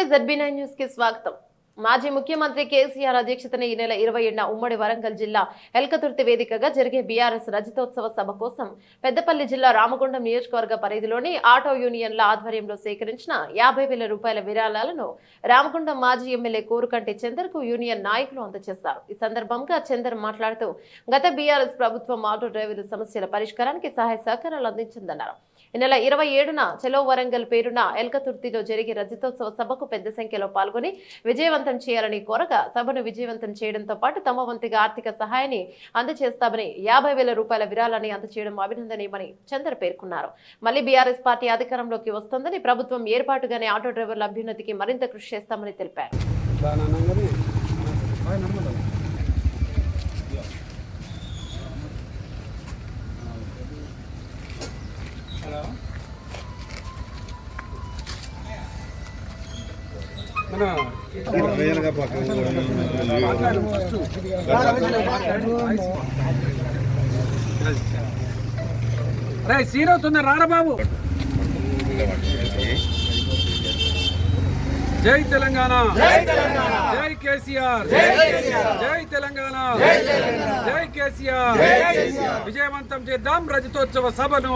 న్యూస్కి స్వాగతం. మాజీ ముఖ్యమంత్రి కేసీఆర్ అధ్యక్షతన ఈ నెల ఇరవై ఏడున ఉమ్మడి వరంగల్ జిల్లా ఎల్కతుర్తి వేదికగా జరిగే బీఆర్ఎస్ రజతోత్సవ సభ కోసం పెద్దపల్లి జిల్లా రామగుండం నియోజకవర్గ పరిధిలోని ఆటో యూనియన్ల ఆధ్వర్యంలో సేకరించిన యాభై వేల రూపాయల విరాళాలను రామగుండం మాజీ ఎమ్మెల్యే కోరుకంటి చందర్కు యూనియన్ నాయకులు అందజేశారు. ఈ సందర్భంగా చందర్ మాట్లాడుతూ గత బీఆర్ఎస్ ప్రభుత్వం ఆటో డ్రైవర్ల సమస్యల పరిష్కారానికి సహాయ సహకారాలు అందించిందన్నారు. ఈ నెల ఇరవై ఏడున చెలో వరంగల్ పేరున ఎల్కతుర్తిలో జరిగే రజతోత్సవ సభకు పెద్ద సంఖ్యలో పాల్గొని విజయవంతం చేయాలని కోరగా సభను విజయవంతం చేయడంతో పాటు తమ వంతుగా ఆర్థిక సహాయాన్ని అందజేస్తామని యాభై వేల రూపాయల విరాళాన్ని అందజేయడం అభినందనీయమని చందర్ పేర్కొన్నారు. మళ్ళీ బీఆర్ఎస్ పార్టీ అధికారంలోకి వస్తుందని ప్రభుత్వం ఏర్పాటుగానే ఆటో డ్రైవర్ల అభ్యున్నతికి మరింత కృషి చేస్తామని తెలిపారు. రే సీన్ అవుతున్నా రారా బాబు. జై తెలంగాణ. జై కేసీఆర్. జై తెలంగాణ. జై కేసీఆర్. విజయవంతం చేద్దాం రజతోత్సవ సభను.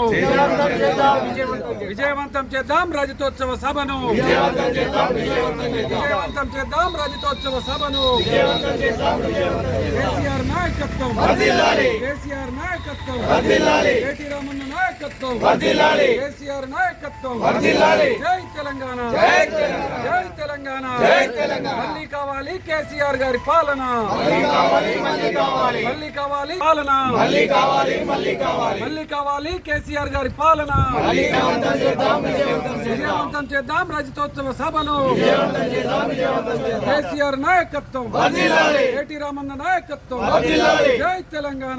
విజయవంతం చేద్దాం. రజతోత్సవ సభను. విజయవంతం చేద్దాం. రజతోత్సవ సభను. కేసీఆర్ నాయకత్వం. కేసీఆర్ నాయకత్వం. కేటీ రామన్న నాయకత్వం. కేసీఆర్ నాయకత్వం. జై తెలంగాణ. జై తెలంగాణ. మళ్ళీ కావాలి కేసీఆర్ గారి పాలన. మళ్ళీ కావాలి పాలన. మళ్ళీ కావాలి కేసీఆర్ గారి పాలన. విజయవంతం చేద్దాం రజతోత్సవ సభను కేసీఆర్ నాయకత్వం. కేటీ రామన్న నాయకత్వం. జై తెలంగాణ.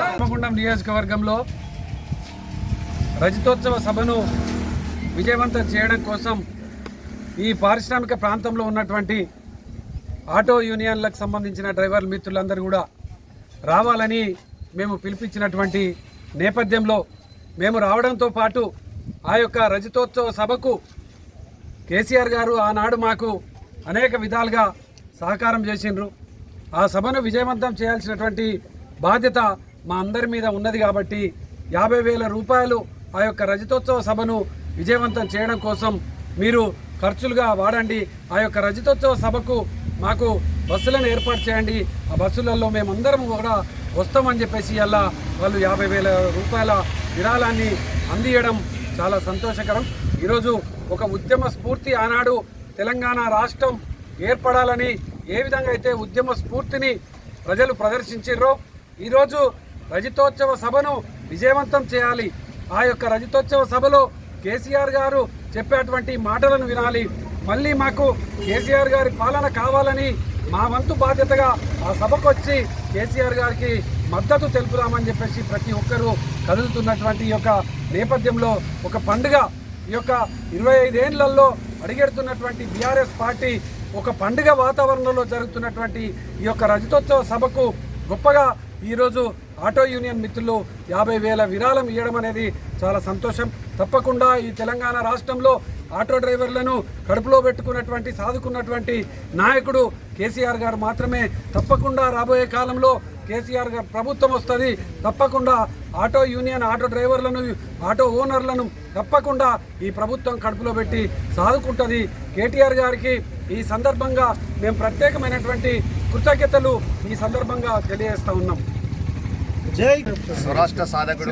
రామగుండం నియోజకవర్గంలో రజతోత్సవ సభను విజయవంతం చేయడం కోసం ఈ పారిశ్రామిక ప్రాంతంలో ఉన్నటువంటి ఆటో యూనియన్లకు సంబంధించిన డ్రైవర్ మిత్రులందరూ కూడా రావాలని మేము పిలిపించినటువంటి నేపథ్యంలో మేము రావడంతో పాటు ఆ యొక్క రజతోత్సవ సభకు కేసీఆర్ గారు ఆనాడు మాకు అనేక విధాలుగా సహకారం చేసిండ్రు. ఆ సభను విజయవంతం చేయాల్సినటువంటి బాధ్యత మా అందరి మీద ఉన్నది కాబట్టి యాభై వేల రూపాయలు ఆ యొక్క రజతోత్సవ సభను విజయవంతం చేయడం కోసం మీరు ఖర్చులుగా వాడండి. ఆ యొక్క రజతోత్సవ సభకు మాకు బస్సులను ఏర్పాటు చేయండి. ఆ బస్సులలో మేమందరం కూడా వస్తామని చెప్పేసి అలా వాళ్ళు యాభై వేల రూపాయల విరాళాన్ని అందియడం చాలా సంతోషకరం. ఈరోజు ఒక ఉద్యమ స్ఫూర్తి ఆనాడు తెలంగాణ రాష్ట్రం ఏర్పడాలని ఏ విధంగా అయితే ఉద్యమ స్ఫూర్తిని ప్రజలు ప్రదర్శించారో ఈరోజు రజతోత్సవ సభను విజయవంతం చేయాలి. ఆ యొక్క రజతోత్సవ సభలో కేసీఆర్ గారు చెప్పేటువంటి మాటలను వినాలి. మళ్ళీ మాకు కేసీఆర్ గారి పాలన కావాలని మా వంతు బాధ్యతగా ఆ సభకు వచ్చి కేసీఆర్ గారికి మద్దతు తెలుపుదామని చెప్పేసి ప్రతి ఒక్కరూ కదులుతున్నటువంటి ఈ యొక్క నేపథ్యంలో ఒక పండుగ ఈ యొక్క ఇరవై ఐదేళ్ళలో అడిగెడుతున్నటువంటి బీఆర్ఎస్ పార్టీ ఒక పండుగ వాతావరణంలో జరుగుతున్నటువంటి ఈ యొక్క రజతోత్సవ సభకు గొప్పగా ఈరోజు ఆటో యూనియన్ మిత్రులు యాభై వేల విరాళం ఇవ్వడం అనేది చాలా సంతోషం. తప్పకుండా ఈ తెలంగాణ రాష్ట్రంలో ఆటో డ్రైవర్లను కడుపులో పెట్టుకున్నటువంటి సాదుకున్నటువంటి నాయకుడు కేసీఆర్ గారు మాత్రమే. తప్పకుండా రాబోయే కాలంలో కేసీఆర్ గారు ప్రభుత్వం వస్తుంది. తప్పకుండా ఆటో యూనియన్ ఆటో డ్రైవర్లను ఆటో ఓనర్లను తప్పకుండా ఈ ప్రభుత్వం కడుపులో పెట్టి సాదుకుంటుంది. కేటీఆర్ గారికి ఈ సందర్భంగా మేము ప్రత్యేకమైనటువంటి కృతజ్ఞతలు ఈ సందర్భంగా తెలియజేస్తా ఉన్నాం. స్వరాష్ట్ర సాధకుడు?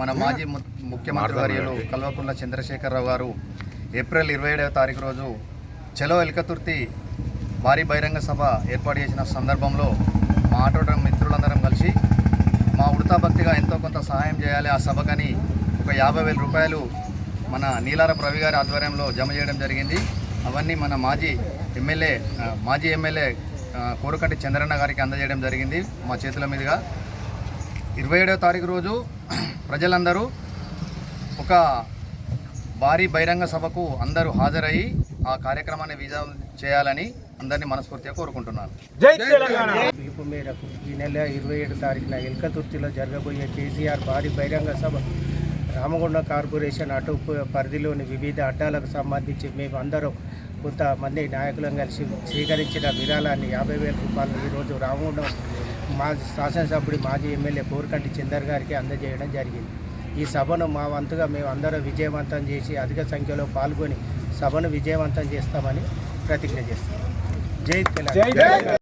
మన మాజీ ముఖ్యమంత్రి వర్యులు కల్వకుంట్ల చంద్రశేఖరరావు గారు ఏప్రిల్ ఇరవై ఏడవ తారీఖు రోజు చలో ఎల్కతుర్తి భారీ బహిరంగ సభ ఏర్పాటు చేసిన సందర్భంలో మా ఆటో డ్రైవర్ మిత్రులందరం కలిసి మా ఉడతా భక్తిగా ఎంతో కొంత సహాయం చేయాలి. ఆ సభకని ఒక యాభై వేల రూపాయలు మన నీలారపు రవి గారి ఆధ్వర్యంలో జమ చేయడం జరిగింది. అవన్నీ మన మాజీ ఎమ్మెల్యే మాజీ ఎమ్మెల్యే కోరుకంటి చంద్రన్న గారికి అందజేయడం జరిగింది. మా చేతుల మీదుగా ఇరవై ఏడవ తారీఖు రోజు ప్రజలందరూ ఒక భారీ బహిరంగ సభకు అందరూ హాజరయ్యి ఆ కార్యక్రమాన్ని విజయం చేయాలని అందరినీ మనస్ఫూర్తిగా కోరుకుంటున్నాను. పిలుపు మేరకు ఈ నెల ఇరవై ఏడు తారీఖున ఎల్కతుర్తిలో జరగబోయే కేసీఆర్ భారీ బహిరంగ సభ రామగుండ కార్పొరేషన్ అటు పరిధిలోని వివిధ అడ్డాలకు సంబంధించి మేము అందరం కొంతమంది నాయకులను కలిసి స్వీకరించిన విరాళాన్ని యాభై వేల రూపాయలు ఈరోజు రామగుండం మా శాసనసభ్యుడు మాజీ ఎమ్మెల్యే పోరుకంటి చందర్ గారికి అందజేయడం జరిగింది. ఈ సభను మా వంతుగా మేము అందరూ విజయవంతం చేసి అధిక సంఖ్యలో పాల్గొని సభను విజయవంతం చేస్తామని ప్రతిజ్ఞ చేస్తాం జై తెలంగాణ. జై